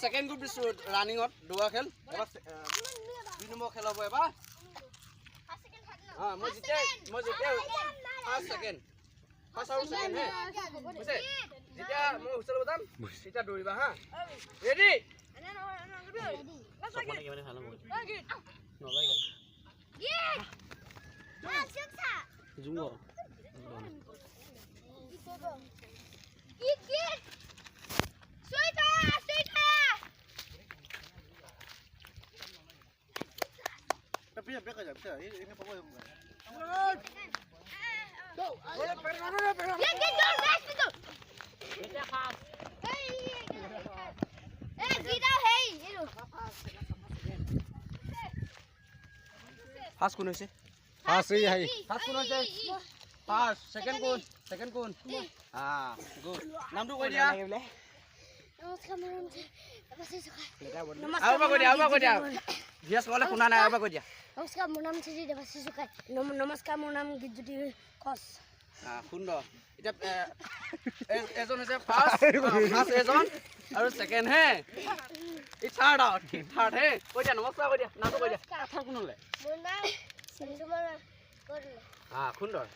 Second group দিছোঁ ৰানিঙত দৌৰা খেল এবাৰ দুই নম্বৰ খেল হ'ব এবাৰ অঁ মই যেতিয়া মই যেতিয়া ফাৰ্ষ্ট ছেকেণ্ড ফাৰ্ষ্ট আৰু ছেকেণ্ড হে বুজিছে যেতিয়া মই হুইচেল বজাম তেতিয়া দৌৰিবা হা ৰেডি ফাৰ্ষ্ট কোন হৈছে ফাৰ্ষ্ট এই আহি ফাৰ্ষ্ট কোন হৈছে ফাৰ্ষ্ট ছেকেণ্ড কোন ছেকেণ্ড কোন আহ গুড নামটো কৈ দিয়া আৰু এবাৰ কৈ দিয়া আৰু এবাৰ কৈ দিয়া ভিয়াছ ক'লে শুনা নাই আৰু এবাৰ কৈ দিয়া নমস্কাৰ মোৰ নাম শ্ৰী দেৱাশী চুকাই নমস্কাৰ মোৰ নাম গীতজ্যোতি কচ। সুন্দৰ। এতিয়া এজন হৈছে ফাৰ্ষ্ট ফাৰ্ষ্ট এজন আৰু ছেকেণ্ড হে। ই থাৰ্ড আৰু থাৰ্ড হে। কৈ দিয়া নমস্কাৰ কৈ দিয়া নামটো কৈ দিয়া। কোন হ'লে চিন্তুমৰ কৰিলে আহ সুন্দৰ।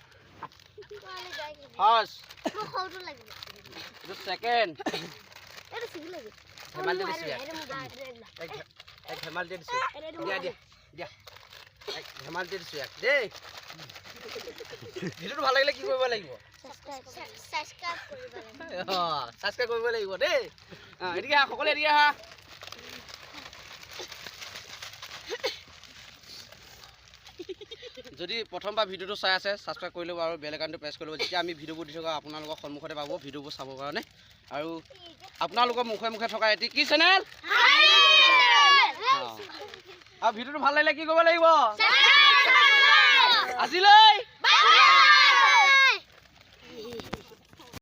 ফাৰ্ষ্ট ছেকেণ্ড ধেমালি দিছোঁ দিয়া দিয়া দিয়া। ধেমালিতে দিছোঁ ইয়াক। দেই। ভিডিঅ'টো ভাল লাগিলে কি কৰিব লাগিব। অঁ ছাবস্ক্ৰাইব কৰিব লাগিব দেই। অঁ এদিকে আহা সকলোৱে এদিকে আহা। যদি প্ৰথমবাৰ ভিডিঅ'টো চাই আছে ছাবস্ক্ৰাইব কৰি ল'ব আৰু বেল আইকনটো প্ৰেছ কৰি ল'ব। যেতিয়া আমি ভিডিঅ'বোৰ দি থকা আপোনালোকৰ সন্মুখতে পাব ভিডিঅ'বোৰ চাবৰ কাৰণে। আৰু আপোনালোকৰ মুখে মুখে থকা এটি কি চেনেল আৰু ভিডিঅ'টো ভালো লাগিলে কি কৰিব লাগিব। আজিলৈ